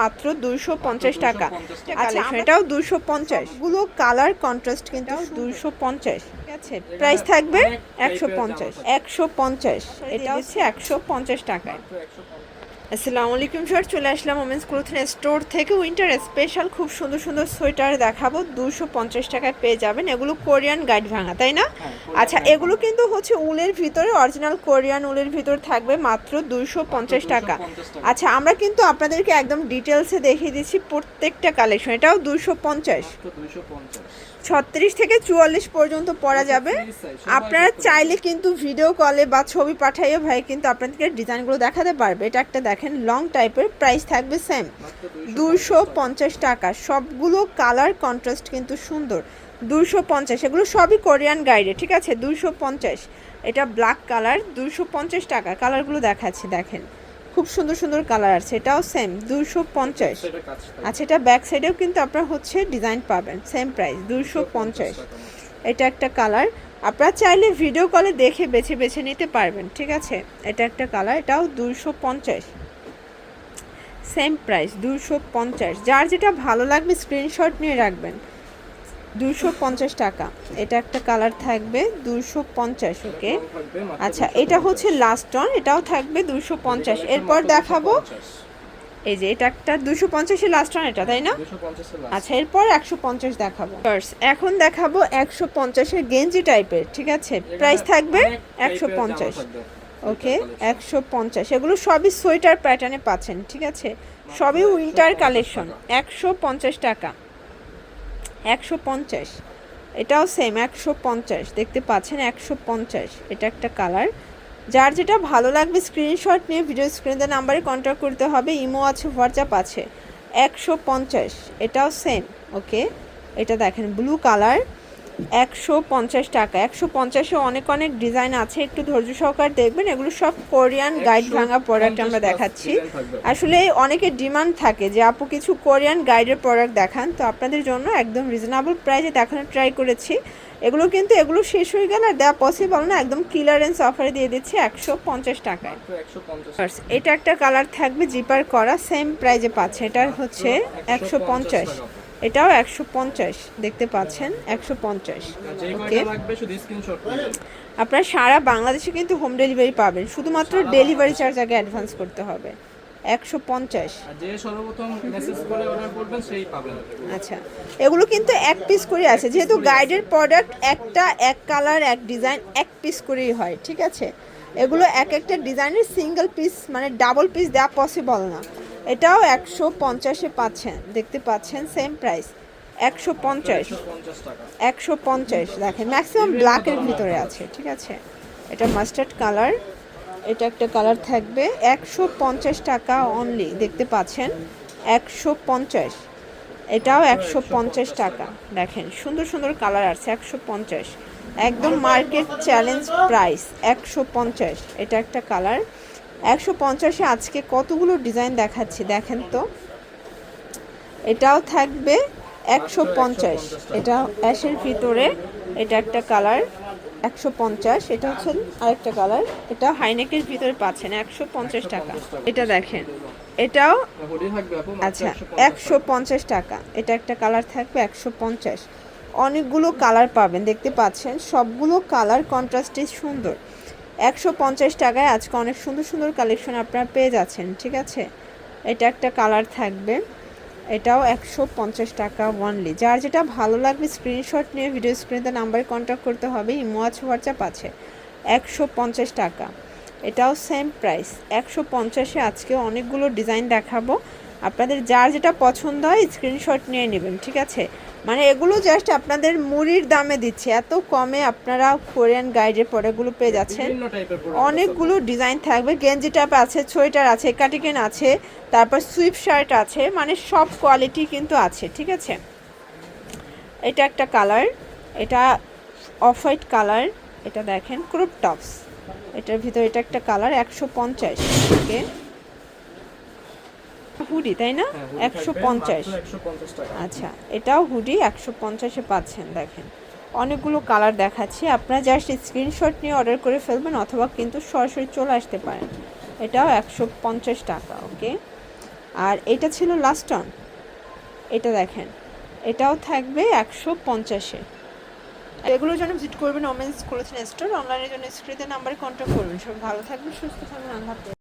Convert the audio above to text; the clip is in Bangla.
মাত্র দুইশো পঞ্চাশ টাকা। আচ্ছা এটাও দুইশো পঞ্চাশ। গুলো কালার কন্ট্রাস্ট কিন্তু দুইশো পঞ্চাশ। আছে প্রাইস থাকবে একশো পঞ্চাশ। একশো পঞ্চাশ। এটা হচ্ছে একশো পঞ্চাশ টাকায়। মাত্র 150 আসসালামু আলাইকুম স্যার চলে আসলাম ওমেন্স ক্লোথিং স্টোর থেকে। উইন্টার স্পেশাল খুব সুন্দর সুন্দর সোয়েটার দেখাবো। দুশো পঞ্চাশ টাকায় পেয়ে যাবেন। এগুলো কোরিয়ান গাইড ভাঙা তাই না? হ্যাঁ, আচ্ছা এগুলো কিন্তু হচ্ছে উলের ভিতরে অরিজিনাল কোরিয়ান উলের ভিতর থাকবে মাত্র দুশো পঞ্চাশ টাকা। আচ্ছা আমরা কিন্তু আপনাদেরকে একদম ডিটেলসে দেখিয়ে দিচ্ছি প্রত্যেকটা কালেকশন এটাও দুশো পঞ্চাশ। মাত্র 250 ছত্রিশ থেকে চুয়াল্লিশ পর্যন্ত পরা যাবে। size, সবাই আপনারা চাইলে কিন্তু ভিডিও কলে বা ছবি পাঠাইও ভাই কিন্তু আপনাদেরকে ডিজাইনগুলো দেখাতে পারবে। এটা একটা দেখেন লং টাইপের প্রাইস থাকবে সেম দুশো পঞ্চাশ টাকা। সবগুলো কালার কন্ট্রাস্ট কিন্তু সুন্দর। দুশো পঞ্চাশ এগুলো সবই কোরিয়ান গাইডে ঠিক আছে? দুশো পঞ্চাশ। এটা ব্ল্যাক কালার দুশো পঞ্চাশ টাকা। কালারগুলো দেখাচ্ছি দেখেন। খুব সুন্দর সুন্দর কালার আছে এটাও সেম দুশো পঞ্চাশ। আচ্ছা এটা ব্যাক সাইডেও কিন্তু আপনার হচ্ছে ডিজাইন পাবেন সেম প্রাইস দুশো পঞ্চাশ। এটা একটা কালার আপনারা চাইলে ভিডিও কলে দেখে বেছে বেছে নিতে পারবেন ঠিক আছে? এটা একটা কালার এটাও দুশো পঞ্চাশ। সেম প্রাইস দুশো পঞ্চাশ। যার যেটা ভালো লাগবে স্ক্রিনশট নিয়ে রাখবেন। দুশো পঞ্চাশ টাকা। এটা একটা কালার থাকবে দুশো পঞ্চাশ ওকে? আচ্ছা এটা হচ্ছে লাস্ট অন এটাও থাকবে দুশো পঞ্চাশ। এরপর দেখাবো। এই যে এটা একটা দুশো পঞ্চাশের লাস্ট অন এটা তাই না? 250 এর last। আচ্ছা এরপর একশো পঞ্চাশ দেখাবো। এখন দেখাবো একশো পঞ্চাশের গেঞ্জি টাইপের ঠিক আছে? প্রাইস থাকবে একশো পঞ্চাশ। ওকে। একশো পঞ্চাশ। এগুলো সবই সোয়েটার প্যাটার্নে পাচ্ছেন ঠিক আছে? সবই উইন্টার কালেকশন একশো পঞ্চাশ টাকা। একশো পঞ্চাশ। এটাও সেম একশো পঞ্চাশ। দেখতে পাচ্ছেন একশো পঞ্চাশ। এটা একটা কালার যার যেটা ভালো লাগবে স্ক্রিনশট নিয়ে ভিডিও স্ক্রিনে নাম্বারে কন্ট্যাক্ট করতে হবে ইমো আছে হোয়াটসঅ্যাপ আছে। একশো পঞ্চাশ। এটাও সেম ওকে এটা দেখেন ব্লু কালার একশো পঞ্চাশ টাকা। একশো পঞ্চাশে অনেক অনেক ডিজাইন আছে একটু ধৈর্য সহকার দেখবেন। এগুলো সব কোরিয়ান গাইড ভাঙা প্রোডাক্ট আমরা দেখাচ্ছি। আসলে অনেকের ডিমান্ড থাকে যে আপু কিছু কোরিয়ান গাইডের প্রোডাক্ট দেখান। তো আপনাদের জন্য একদম রিজনেবল প্রাইসে দেখানোর ট্রাই করেছি। এগুলো কিন্তু এগুলো শেষ হয়ে গেলে আর দেওয়া পসিবল না। একদম ক্লিয়ারেন্স অফারে দিয়ে দিচ্ছি একশো পঞ্চাশ টাকায়। মাত্র 150 First, এটা একটা কালার থাকবে জিপার করা সেম প্রাইজে পাচ্ছে। এটা হচ্ছে একশো পঞ্চাশ এটাও একশো পঞ্চাশ দেখতে পাচ্ছেন একশো পঞ্চাশ। ওকে আপনারা সারা বাংলাদেশে কিন্তু হোম ডেলিভারি পাবেন শুধুমাত্র ডেলিভারি চার্জ আগে অ্যাডভান্স করতে হবে একশো পঞ্চাশ। আচ্ছা এগুলো কিন্তু এক পিস করে আছে যেহেতু গাইডের প্রোডাক্ট একটা এক কালার এক ডিজাইন এক পিস করেই হয় ঠিক আছে? এগুলো এক একটা ডিজাইনের সিঙ্গেল পিস মানে ডাবল পিস দেওয়া পসিবল না। এটাও একশো পঞ্চাশে পাচ্ছেন, দেখতে পাচ্ছেন সেম প্রাইস একশো পঞ্চাশ। একশো পঞ্চাশ, দেখেন ম্যাক্সিমাম ব্ল্যাকের ভিতরে আছে, ঠিক আছে? এটা মাস্টার্ড কালার এটা একটা কালার থাকবে, একশো পঞ্চাশ টাকা অনলি দেখতে পাচ্ছেন, একশো পঞ্চাশ। এটাও একশো পঞ্চাশ টাকা, দেখেন, সুন্দর সুন্দর কালার আছে, একশো পঞ্চাশ। একদম মার্কেট চ্যালেঞ্জ প্রাইস একশো পঞ্চাশ, এটা একটা কালার একশো পঞ্চাশে আজকে কতগুলো ডিজাইন দেখাচ্ছি, দেখেন তো। এটাও থাকবে একশো পঞ্চাশ। এটা অ্যাশের ভিতরে, এটা একটা কালার, একশো পঞ্চাশ। এটা হচ্ছে আরেকটা কালার, এটা হাইনেকের ভিতরে পাচ্ছেন একশো পঞ্চাশ টাকা। এটা দেখেন, এটাও আচ্ছা একশো পঞ্চাশ টাকা। এটা একটা কালার থাকবে একশো পঞ্চাশ। অনেকগুলো কালার পাবেন, দেখতে পাচ্ছেন? সবগুলো কালার কন্ট্রাস্টে সুন্দর। একশো পঞ্চাশ টাকায় আজকে অনেক সুন্দর সুন্দর কালেকশন আপনারা পেয়ে যাচ্ছেন, ঠিক আছে? এটা একটা কালার থাকবে, এটাও একশো পঞ্চাশ টাকা ওয়ানলি যার যেটা ভালো লাগবে স্ক্রিনশট নিয়ে ভিডিও স্ক্রিনে নাম্বারে কন্ট্যাক্ট করতে হবে, ইমো আছে হোয়াটসঅ্যাপ আছে, একশো পঞ্চাশ টাকা। এটাও সেম প্রাইস একশো পঞ্চাশে আজকে অনেকগুলো ডিজাইন দেখাবো। আপনাদের যার যেটা পছন্দ হয় স্ক্রিনশট নিয়ে নেবেন ঠিক আছে? মানে এগুলো জাস্ট আপনাদের মুড়ির দামে দিচ্ছে। এত কমে আপনারা কোরিয়ান গাইডের প্রোডাক্টগুলো পেয়ে যাচ্ছেন। অনেকগুলো ডিজাইন থাকবে। গেঞ্জি টাইপ আছে সোয়েটার আছে কাটিকেন আছে তারপর সুইপ শার্ট আছে মানে সব কোয়ালিটি কিন্তু আছে ঠিক আছে? এটা একটা কালার এটা অফ হোয়াইট কালার এটা দেখেন ক্রুপ টপস এটার ভিতরে এটা একটা কালার একশো পঞ্চাশ ওকে হুডি তাই না? একশো পঞ্চাশ। আচ্ছা এটাও হুডি একশো পঞ্চাশে পাচ্ছেন দেখেন। অনেকগুলো কালার দেখাচ্ছি আপনারা জাস্ট স্ক্রিনশট নিয়ে অর্ডার করে ফেলবেন অথবা কিন্তু সরাসরি চলে আসতে পারেন। এটাও একশো পঞ্চাশ টাকা ওকে আর এটা ছিল লাস্ট অন এটা দেখেন এটাও থাকবে একশো পঞ্চাশে। এগুলোর জন্য ভিজিট করবেন ওমেন্স করেছেন স্টোর অনলাইনের জন্য স্ক্রিনের নাম্বারে কন্ট্যাক্ট করবেন। সব ভালো থাকবেন সুস্থ থাকবেন আল্লাহ।